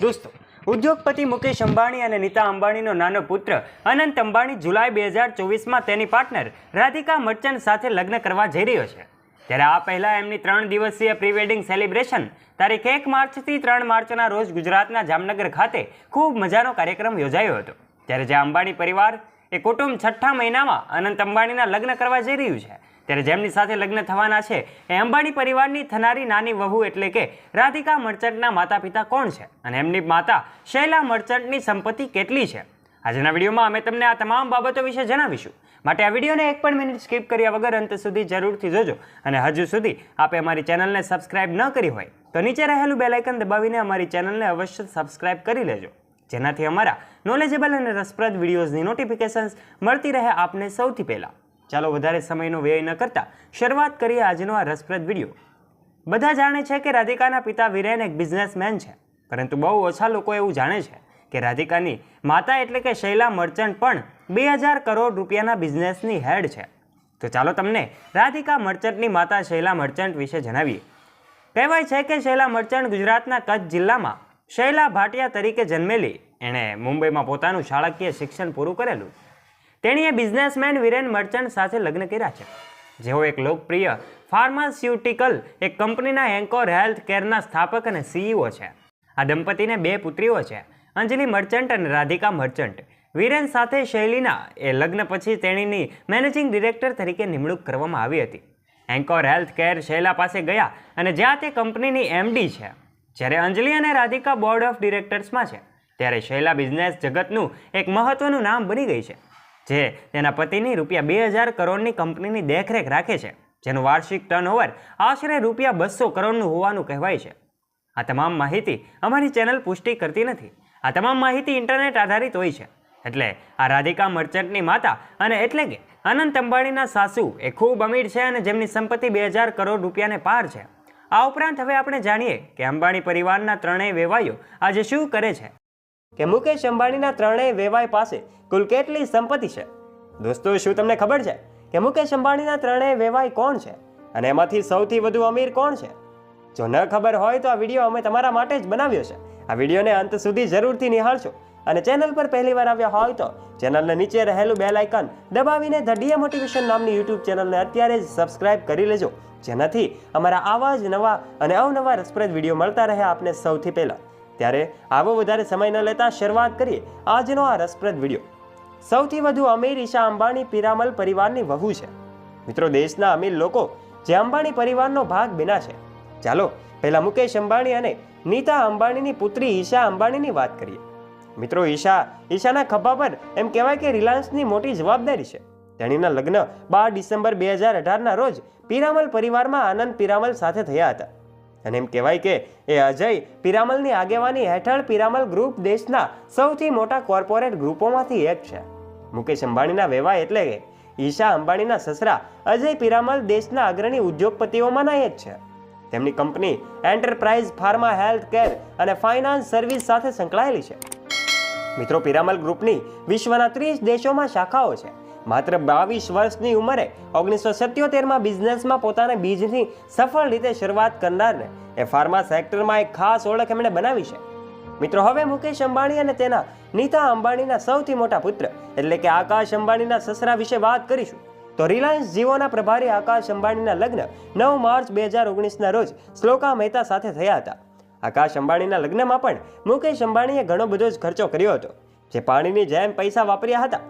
દોસ્તો, ઉદ્યોગપતિ મુકેશ અંબાણી અને નીતા અંબાણીનો નાનો પુત્ર અનંત અંબાણી જુલાઈ બે હજાર ચોવીસમાં તેની પાર્ટનર રાધિકા મર્ચન્ટ સાથે લગ્ન કરવા જઈ રહ્યો છે. ત્યારે આ પહેલાં એમની ત્રણ દિવસીય પ્રીવેડિંગ સેલિબ્રેશન તારીખ એક માર્ચથી ત્રણ માર્ચના રોજ ગુજરાતના જામનગર ખાતે ખૂબ મજાનો કાર્યક્રમ યોજાયો હતો. ત્યારે જે અંબાણી પરિવાર એ કુટુંબ છઠ્ઠા મહિનામાં અનંત અંબાણીના લગ્ન કરવા જઈ રહ્યું છે ત્યારે જેમની સાથે લગ્ન થવાના છે, એ અંબાણી પરિવારની થનારી નાની વહુ એટલે કે રાધિકા મર્ચન્ટના માતા પિતા કોણ છે? અને એમની માતા શૈલા મર્ચન્ટની સંપત્તિ કેટલી છે? આજના વિડીયોમાં અમે તમને આ તમામ બાબતો વિશે જણાવીશું. માટે આ વિડીયોને એક પણ મિનિટ સ્કીપ કર્યા વગર અંત સુધી જરૂરથી જોજો. અને હજુ સુધી આપે અમારી ચેનલને સબસ્ક્રાઇબ ન કરી હોય, તો નીચે રહેલું બેલાઇકન દબાવીને અમારી ચેનલને અવશ્ય સબસ્ક્રાઇબ કરી લેજો. જેનાથી અમારા નોલેજેબલ અને રસપ્રદ વિડીયોઝની નોટિફિકેશન્સ મળતી રહે આપને સૌથી પહેલાં. ચાલો વધારે સમયનો વ્યય ન કરતા શરૂઆત કરીએ આજનો આ રસપ્રદ વીડિયો. બધા જાણે છે કે રાધિકાના પિતા વિરેન એક બિઝનેસમેન છે, પરંતુ બહુ ઓછા લોકો એવું જાણે છે કે રાધિકાની માતા એટલે કે શૈલા મર્ચન્ટ પણ બે હજાર કરોડ રૂપિયાના બિઝનેસની હેડ છે. તો ચાલો તમને રાધિકા મર્ચન્ટની માતા શૈલા મર્ચન્ટ વિશે જણાવીએ. કહેવાય છે કે શૈલા મર્ચન્ટ ગુજરાતના કચ્છ જિલ્લામાં શૈલા ભાટિયા તરીકે જન્મેલી. એણે મુંબઈમાં પોતાનું શાળાકીય શિક્ષણ પૂરું કરેલું. તેણીએ બિઝનેસમેન વિરેન મર્ચન્ટ સાથે લગ્ન કર્યા છે. જેઓ એક લોકપ્રિય ફાર્માસ્યુટિકલ, એક કંપનીના એન્કોર હેલ્થ કેરના સ્થાપક અને સીઈઓ છે. આ દંપતીને બે પુત્રીઓ છે, અંજલિ મર્ચન્ટ અને રાધિકા મર્ચન્ટ. વિરેન સાથે શૈલીના એ લગ્ન પછી તેણીની મેનેજિંગ ડિરેક્ટર તરીકે નિમણૂક કરવામાં આવી હતી. એન્કોર હેલ્થ કેર શૈલા પાસે ગયા અને જ્યાં તે કંપનીની એમડી છે, જ્યારે અંજલિ અને રાધિકા બોર્ડ ઓફ ડિરેક્ટર્સમાં છે, ત્યારે શૈલા બિઝનેસ જગતનું એક મહત્વનું નામ બની ગઈ છે. જે તેના પતિની રૂપિયા બે હજાર કરોડની કંપનીની દેખરેખ રાખે છે, જેનું વાર્ષિક ટર્નઓવર આશરે રૂપિયા બસો કરોડનું હોવાનું કહેવાય છે. આ તમામ માહિતી અમારી ચેનલ પુષ્ટિ કરતી નથી. આ તમામ માહિતી ઇન્ટરનેટ આધારિત હોય છે. એટલે આ રાધિકા મર્ચન્ટની માતા અને એટલે કે અનંત અંબાણીના સાસુ એ ખૂબ અમીર છે અને જેમની સંપત્તિ બે હજાર કરોડ રૂપિયાને પાર છે. આ ઉપરાંત હવે આપણે જાણીએ કે અંબાણી પરિવારના ત્રણેય વેવાઈઓ આજે શું કરે છે. કે મુકેશ અંબાણીના ત્રણેય વેવાય પાસે કુલ કેટલી સંપત્તિ છે? દોસ્તો, શું તમને ખબર છે કે મુકેશ અંબાણીના ત્રણેય વેવાય કોણ છે? અને એમાંથી સૌથી વધુ અમીર કોણ છે? જો ન ખબર હોય તો આ વીડિયો અમે તમારા માટે જ બનાવ્યો છે. આ વિડીયોને અંત સુધી જરૂરથી નિહાળશો અને ચેનલ પર પહેલી વાર આવ્યા હોય તો ચેનલને નીચે રહેલું બેલ આઇકન દબાવીને ધ ડીએ મોટિવેશન નામની યુટ્યુબ ચેનલને અત્યારે જ સબસ્ક્રાઇબ કરી લેજો. જેનાથી અમારા આવા જ નવા અને અવનવા રસપ્રદ વીડિયો મળતા રહે આપને સૌથી પહેલાં. ત્યારે આવો વધારે સમય ન લેતા શરૂઆત કરીએ આજનો આ રસપ્રદ વીડિયો. સૌથી વધુ અમીર ઈશા અંબાણી પિરામલ પરિવારની વહુ છે. મિત્રો, દેશના અમીર લોકો જે અંબાણી પરિવારનો ભાગ બન્યા છે. ચાલો, પહેલા મુકેશ અંબાણી અને નીતા અંબાણીની પુત્રી ઈશા અંબાણીની વાત કરીએ. મિત્રો, ઈશા, ઈશાના ખભા પર એમ કહેવાય કે રિલાયન્સની મોટી જવાબદારી છે. તેણીના લગ્ન બાર ડિસેમ્બર બે હજાર અઢારના રોજ પિરામલ પરિવારમાં આનંદ પિરામલ સાથે થયા હતા. અને એમ કહેવાય કે એ અજય પિરામલની આગેવાની હેઠળ પિરામલ ગ્રુપ દેશના સૌથી મોટા કોર્પોરેટ ગ્રુપોમાંથી એક છે. મુકેશ અંબાણીના વેવાય એટલે કે ઈશા અંબાણીના સસરા અજય પિરામલ દેશના અગ્રણી ઉદ્યોગપતિઓમાંના એક છે. તેમની company enterprise, pharma health care અને ફાઇનાન્સ સર્વિસ સાથે સંકળાયેલી છે. મિત્રો, પિરામલ ગ્રુપની વિશ્વના ત્રીસ દેશોમાં શાખાઓ છે. માત્ર બાવીસ વર્ષની ઉંમરે ઓગણીસો સત્યોતેરમાં બિઝનેસમાં પોતાના બીજની સફળ રીતે શરૂઆત કરનારને એ ફાર્મા સેક્ટરમાં એક ખાસ ઓળખ એમણે બનાવી છે. મિત્રો, હવે મુકેશ અંબાણી અને તેના નીતા અંબાણીના સૌથી મોટા પુત્ર એટલે કે આકાશ અંબાણીના સસરા વિશે વાત કરીશું. તો રિલાયન્સ જીઓના પ્રભારી આકાશ અંબાણીના લગ્ન નવ માર્ચ બે હજાર ઓગણીસના રોજ શ્લોકા મહેતા સાથે થયા હતા. આકાશ અંબાણીના લગ્નમાં પણ મુકેશ અંબાણીએ ઘણો બધો જ ખર્ચો કર્યો હતો, જે પાણીની જેમ પૈસા વાપર્યા હતા.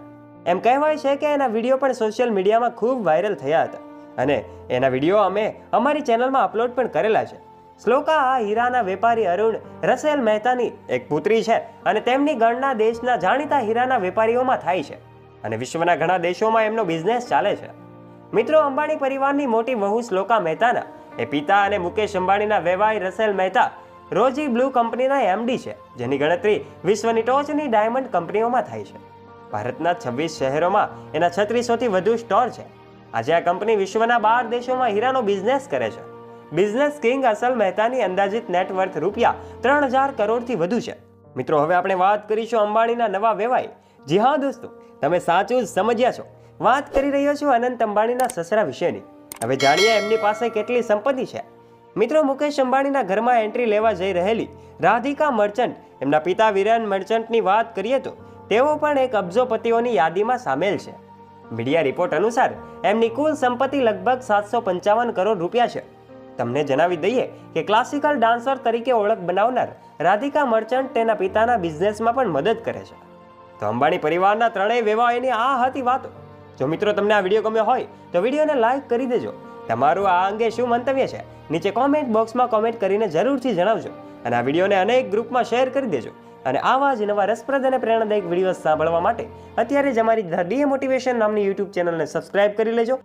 એમ કહેવાય છે કે એના વીડિયો પણ સોશિયલ મીડિયામાં ખૂબ વાયરલ થયા હતા. અને એના વીડિયો અમે અમારી ચેનલમાં અપલોડ પણ કરેલા છે. શ્લોકા, આ હીરાના વેપારી અરુણ, રસેલ મહેતાની એક પુત્રી છે અને તેમની ગણના દેશના જાણીતા હીરાના વેપારીઓમાં થાય છે. અને વિશ્વના ઘણા દેશોમાં એમનો બિઝનેસ ચાલે છે. મિત્રો, અંબાણી પરિવારની મોટી વહુ શ્લોકા મહેતાના, એ પિતા અને મુકેશ અંબાણીના વેવાઈ રસેલ મહેતા રોજી બ્લુ કંપનીના એમડી છે, જેની ગણતરી વિશ્વની ટોચની ડાયમંડ કંપનીઓમાં થાય છે. ભારતના છવ્વીસ શહેરોમાં એના છત્રીસોથી વધુ સ્ટોર છે. આજે આ કંપની વિશ્વના બાર દેશોમાં હીરાનો બિઝનેસ કરે છે. બિઝનેસ કિંગ અસલ મહેતાની અંદાજિત નેટવર્થ રૂપિયા ત્રણ હજાર કરોડથી વધુ છે. મિત્રો, હવે આપણે વાત કરીશું અંબાણીના નવા વેવાય જી હા, દોસ્તો, તમે સાચું જ સમજ્યા છો. વાત કરી રહ્યો છું અનંત અંબાણીના સસરા વિશેની. હવે જાણીએ એમની પાસે કેટલી સંપત્તિ છે. મિત્રો, મુકેશ અંબાણીના ઘરમાં એન્ટ્રી લેવા જઈ રહેલી રાધિકા મર્ચન્ટ એમના પિતા વિરાન મર્ચન્ટની વાત કરીએ તો તેઓ પણ એક અબજોપતિઓની યાદીમાં સામેલ છે. મીડિયા રિપોર્ટ અનુસાર, એમની કુલ સંપત્તિ લગભગ સાતસો પંચાવન કરોડ રૂપિયા છે. તમને જણાવી દઈએ કે ક્લાસિકલ ડાન્સર તરીકે ઓળખ બનાવનાર રાધિકા મર્ચન્ટ તેના પિતાના બિઝનેસમાં પણ મદદ કરે છે. તો અંબાણી પરિવારના ત્રણેય વેવાઓની આ હતી વાતો. જો મિત્રો તમને આ વીડિયો ગમ્યો હોય, તો વિડીયોને લાઈક કરી દેજો તમારું આ અંગે શું મંતવ્ય છે? નીચે કોમેન્ટ બોક્સમાં કોમેન્ટ કરીને જરૂરથી જણાવજો. અને આ વિડીયોને અનેક ગ્રુપમાં શેર કરી દેજો. અને આવા જ નવા રસપ્રદ અને પ્રેરણાદાયક વીડિયો સાંભળવા માટે અત્યારે જ અમારી ધ ડીએ મોટિવેશન નામની યુટ્યુબ ચેનલને સબસ્ક્રાઇબ કરી લેજો.